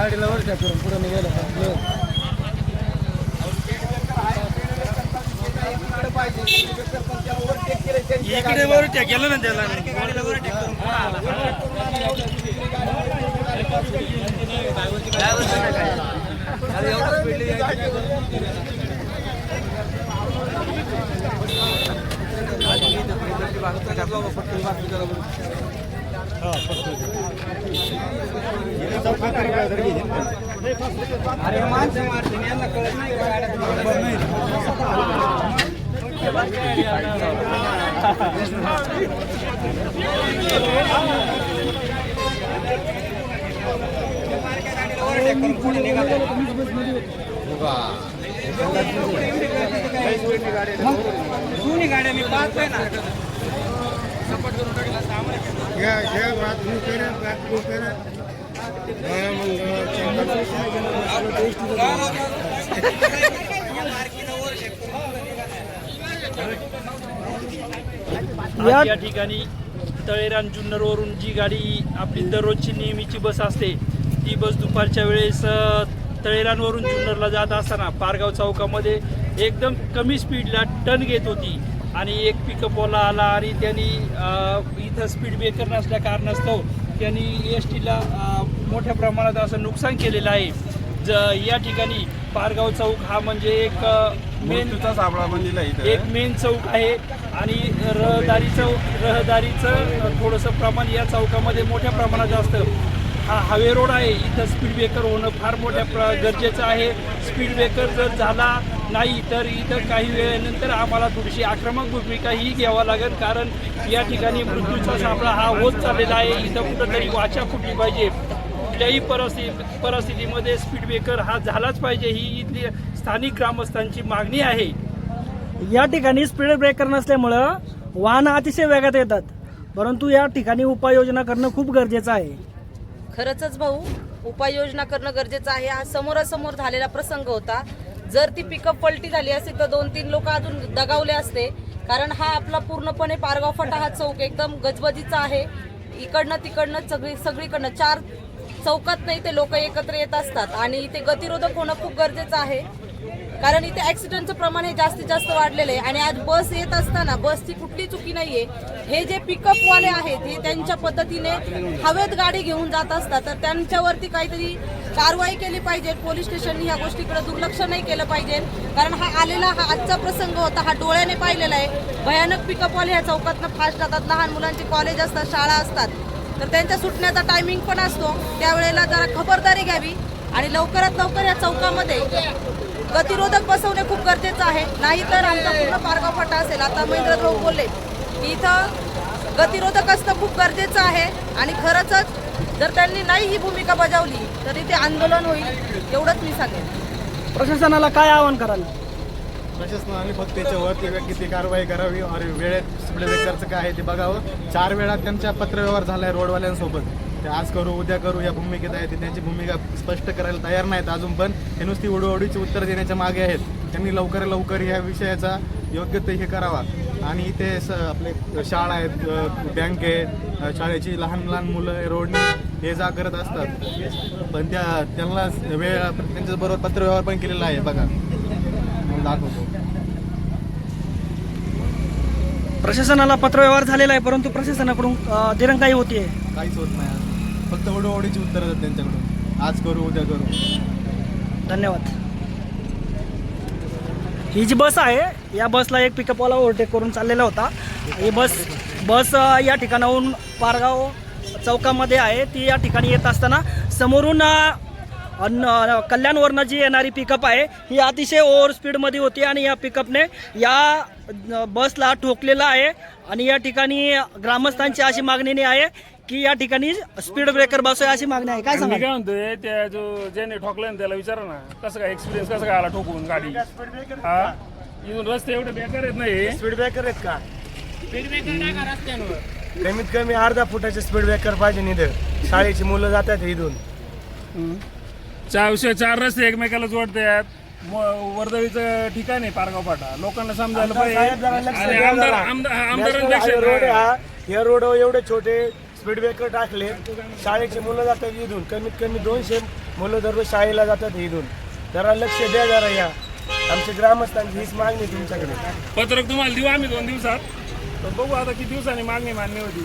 गाडीला वर टाकून पुढे निघायला इकडे वर गेलं ना त्याला. गाडीला वर अरे माणसं मारतील यांना कळत नाही जुनी गाड्या मी पाहतोय ना. आज या ठिकाणी तळेरान जुन्नरवरून जी गाडी आपली दररोजची नेहमीची बस असते ती बस दुपारच्या वेळेस तळेरानवरून जुन्नरला जात असताना पारगाव चौकामध्ये एकदम कमी स्पीडला टन घेत होती. आणि एक पिकअपवाला आला आणि त्यांनी इथं स्पीड ब्रेकर नसल्या कारणास्तव त्यांनी एस टीला मोठ्या प्रमाणात असं नुकसान केलेलं आहे. ज या ठिकाणी पारगाव चौक हा म्हणजे एक मेन एक मेन चौक आहे आणि रहदारीचं रहदारीचं थोडंसं प्रमाण या चौकामध्ये मोठ्या प्रमाणात असतं. हा हावे रोड आहे. इथं स्पीड ब्रेकर होणं फार मोठ्या प्र गरजेचं आहे. स्पीड ब्रेकर जर झाला नाही तर इथं काही वेळेनंतर आम्हाला थोडीशी आक्रमक भूमिका ही घ्यावा लागेल कारण या ठिकाणी मृत्यूचा सापळा हा होत चाललेला आहे. इथं कुठंतरी वाचा फुटली पाहिजे. कुठल्याही परिस्थिती परिस्थितीमध्ये स्पीड ब्रेकर हा झालाच पाहिजे ही इथली स्थानिक ग्रामस्थांची मागणी आहे. या ठिकाणी स्पीड ब्रेकर नसल्यामुळं वाहनं अतिशय वेगात येतात. परंतु या ठिकाणी उपाययोजना करणं खूप गरजेचं आहे. खरंच भाऊ उपाययोजना करणं गरजेचं आहे. हा समोरासमोर झालेला प्रसंग होता. जर ती पिकअप पलटी झाली असती तर दोन तीन लोक अजून दगावले असते. कारण हा आपला पूर्णपणे पारगाव फटा हा चौक एकदम गजबजीचा आहे. इकडनं तिकडनं सगळी सगळीकडनं चार चौकात नाही ते लोक एकत्र येत असतात. आणि इथे गतिरोधक होणं खूप गरजेचं आहे. कारण इथे ऍक्सिडेंटचं प्रमाण हे जास्तीत जास्त वाढलेलं आहे. आणि आज बस येत असताना बसची कुठली चुकी नाहीये. हे जे पिकअपवाले आहेत हे त्यांच्या पद्धतीने हवेत गाडी घेऊन जात असतात. तर त्यांच्यावरती काहीतरी कारवाई केली पाहिजे. पोलीस स्टेशननी ह्या गोष्टीकडे दुर्लक्ष नाही केलं पाहिजे. कारण हा आलेला हा आजचा प्रसंग होता हा डोळ्याने पाहिलेला आहे. भयानक पिकअपवाले ह्या चौकातनं फास्ट जातात. लहान मुलांचे कॉलेज असतात शाळा असतात. तर त्यांच्या सुटण्याचा टायमिंग पण असतो. त्यावेळेला जरा खबरदारी घ्यावी. आणि लवकरात लवकर या चौकामध्ये गतिरोधक बसवणे खूप गरजेचं आहे. नाहीतर आमचा पूर्ण पारगाव फटा असेल. आता महेंद्र भाऊ बोलले की इथं गतिरोधक असणं खूप गरजेचं आहे. आणि खरंच जर त्यांनी नाही ही भूमिका बजावली तर इथे आंदोलन होईल एवढंच मी सांगेन. प्रशासनाला काय आवाहन कराल? प्रशासनाने फक्त त्याच्यावर योग्य किती कारवाई करावी. आणि वेळेत काय आहे ते बघावं. चार वेळा त्यांच्या पत्रव्यवहार झालाय रोडवाल्यांसोबत. ते आज करू उद्या करू या भूमिकेत आहे ते त्यांची भूमिका स्पष्ट करायला तयार नाहीत अजून पण हे नुसती उडवडीची उत्तर देण्याच्या मागे आहेत. त्यांनी लवकर लवकर या विषयाचा योग्य ते हे करावा. आणि इथे स आपले शाळा आहेत बँक आहे शाळेची लहान लहान मुलं रोडने ये जा करत असतात. पण त्या त्यांना वेळ त्यांच्याबरोबर पत्रव्यवहार पण केलेला आहे बघा. दाखवतो. प्रशासनाला पत्रव्यवहार झालेला आहे परंतु प्रशासनाकडून दिरंगाई होतीये. काहीच होत नाही. फक्त ओढीची उत्तरं आहेत त्यांच्याकडून. आज करू उद्या करू. धन्यवाद. ही जी बस आहे या बसला एक पिकअपवाला ओव्हरटेक करून चाललेला होता. ही बस बस अ, या ठिकाणाहून पारगाव चौकामध्ये आहे. ती या ठिकाणी येत असताना समोरून अ, अन- कल्याणवरनं जी येणारी पिकअप आहे ही अतिशय ओव्हर स्पीडमध्ये होती आणि या पिकअपने या अ, बसला ठोकलेला आहे. आणि या ठिकाणी ग्रामस्थांची अशी मागणी आहे की या ठिकाणी स्पीड ब्रेकर बसवा अशी मागणी आहे. काय मी सांगा काय म्हणतोय त्या जो ज्याने ठोकलं ना त्याला विचारा ना कसं काय एक्सपिरियन्स कसं काय आला ठोकून गाडी? हा? इथून रस्ते एवढे बेकार आहेत नाही स्पीड ब्रेकर आहेत का? कमीत कमी अर्धा फुटाचे स्पीड ब्रेकर पाहिजे निधं शाळेची मुलं जातात इथून. चार चार रस्ते एकमेकाला जोडतात. म- वर्दळीचं ठिकाण आहे पारगाव फाटा. लोकांना समजायला पाहिजे. आणि आमदार. आमदार रोड हा या रोडवर एवढे छोटे स्पीड ब्रेकर टाकले. शाळेची मुलं जातात इथून. कमीत कमी दोनशे मुलं दररोज शाळेला जातात इथून. जरा लक्ष द्या जरा या. आमच्या ग्रामस्थांची हीच मागणी तुमच्याकडे. पत्रक तुम्हाला देऊ आम्ही दोन दिवसात. तर बघू आता किती दिवसांनी मागणी मान्य होती.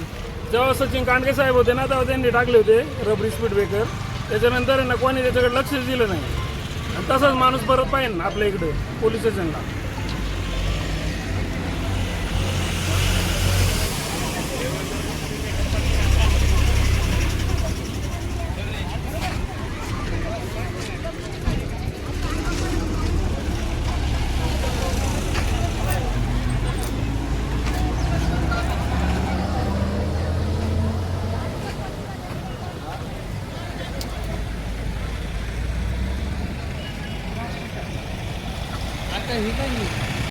जेव्हा सचिन कांडके साहेब होते ना तेव्हा त्यांनी टाकले होते रबरी स्पीड ब्रेकर त्याच्यानंतर आहे ना कोणी त्याच्याकडे लक्षच दिलं नाही. आणि तसाच माणूस परत पाहिजे ना आपल्या इकडे पोलीस स्टेशनला. 哎，你看你。